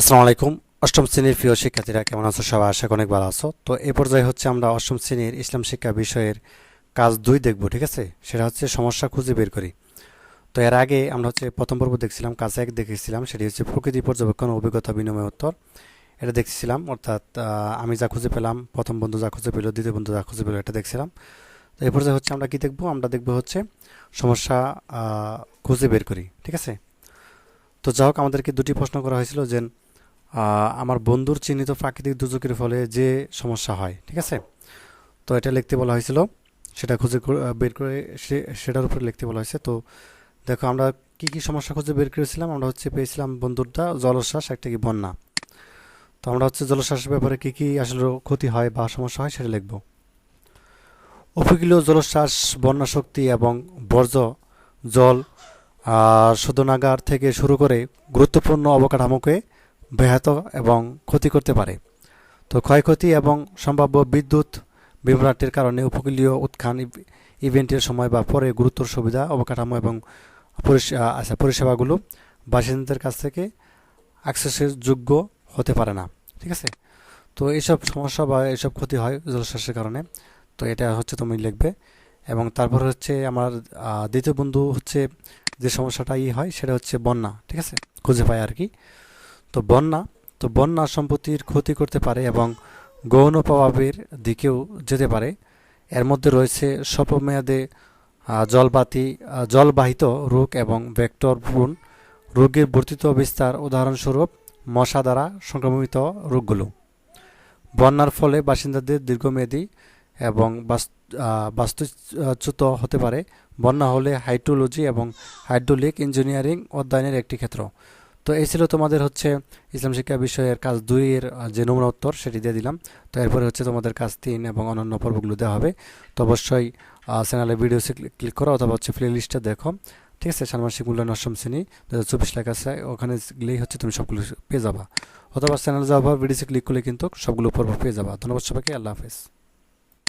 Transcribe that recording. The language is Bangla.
আসসালামু আলাইকুম। অষ্টম শ্রেণির প্রিয় শিক্ষার্থীরা, কেমন আছো? সবাই আশা অনেক ভালো আছো। তো এই পর্যায়ে হচ্ছে আমরা অষ্টম শ্রেণির ইসলাম শিক্ষা বিষয়ের কাজ দুই দেখব, ঠিক আছে? সেটা হচ্ছে সমস্যা খুঁজে বের করি। তো এর আগে আমরা হচ্ছে প্রথম পর্ব দেখছিলাম, কাজ এক দেখেছিলাম, সেটি হচ্ছে প্রকৃতি পর্যবেক্ষণ অভিজ্ঞতা বিনিময় উত্তর। এটা দেখছিলাম, অর্থাৎ আমি যা খুঁজে পেলাম, প্রথম বন্ধু যা খুঁজে পেল, দ্বিতীয় বন্ধু যা খুঁজে পেল, এটা দেখছিলাম। তো এই পর্যায়ে হচ্ছে আমরা কি দেখব? আমরা দেখব হচ্ছে সমস্যা খুঁজে বের করি, ঠিক আছে? তো যাই হোক, আমাদেরকে দুটি প্রশ্ন করা হয়েছিল যে আমার বন্ধুর চিহ্নিত প্রাকৃতিক দুর্যোগের ফলে যে সমস্যা হয়, ঠিক আছে? তো এটা লিখতে বলা হয়েছিল, সেটা খুঁজে বের করে সেটার উপরে লিখতে বলা হয়েছে। তো দেখো, আমরা কি কি সমস্যা খুঁজে বের করেছিলাম? আমরা হচ্ছে পেয়েছিলাম বন্ধুরটা জলোচ্ছ্বাস একটা কি বন্যা। তো আমরা হচ্ছে জলোচ্ছ্বাসের ব্যাপারে কি কি আসলে ক্ষতি হয় বা সমস্যা হয় সেটা লিখব। উপকূলীয় জলোচ্ছ্বাস বন্যা শক্তি এবং বর্জ্য, জল শোধনাগার থেকে শুরু করে গুরুত্বপূর্ণ অবকাঠামোকে ব্যাহত এবং ক্ষতি করতে পারে। তো ক্ষয়ক্ষতি এবং সম্ভাব্য বিদ্যুৎ বিভ্রাটের কারণে উপকূলীয় ইভ- ইভেন্টের সময় বা পরে গুরুতর সুবিধা, অবকাঠামো এবং আচ্ছা পরিষেবাগুলো বাসিন্দাদের কাছ থেকে অ্যাক্সেসের যোগ্য হতে পারে না। ঠিক আছে? তো এইসব সমস্যা বা এইসব ক্ষতি হয় জলশ্বাসের কারণে। তো এটা হচ্ছে তুমি লিখবে। এবং তারপর হচ্ছে আমার দ্বিতীয় বন্ধু হচ্ছে যে সমস্যাটা ই হয়, সেটা হচ্ছে বন্যা। ঠিক আছে? খুঁজে পায় আর কি। তো বন্যা তো বন্যা সম্পত্তির ক্ষতি করতে পারে এবং গৌণ প্রভাবের দিকেও যেতে পারে। এর মধ্যে রয়েছে স্বল্পমেয়াদে জলবাতি জলবাহিত রোগ এবং ভেক্টরপূর্ণ রোগের বর্ধিত বিস্তার উদাহরণস্বরূপ মশা দ্বারা সংক্রমিত রোগগুলো। বন্যার ফলে বাসিন্দাদের দীর্ঘমেয়াদী এবং বাস্তুচ্যুত হতে পারে। বন্যা হলে হাইড্রোলজি এবং হাইড্রোলিক ইঞ্জিনিয়ারিং অধ্যয়নের একটি ক্ষেত্র। তো এই ছিল তোমাদের হচ্ছে ইসলাম শিক্ষা বিষয়ের কাজ দুইয়ের যে নমুনা উত্তর, সেটি দিয়ে দিলাম। তো এরপরে হচ্ছে তোমাদের কাজ তিন এবং অন্যান্য পর্বগুলো দেওয়া হবে। তো অবশ্যই চ্যানেলে ভিডিও ক্লিক করো অথবা হচ্ছে প্লে লিস্টটা দেখো। ঠিক আছে? ষান্মাসিক মূল্যায়ন অষ্টম শ্রেণি দু হাজার চব্বিশ লেখা আছে, ওখানে গেলেই হচ্ছে তুমি সবগুলো পেয়ে যাবা। অথবা চ্যানেল যাওয়ার ভিডিওসে ক্লিক করলে কিন্তু সবগুলো পর্ব পেয়ে যাবা। ধন্যবাদ সবাইকে, আল্লাহ হাফেজ।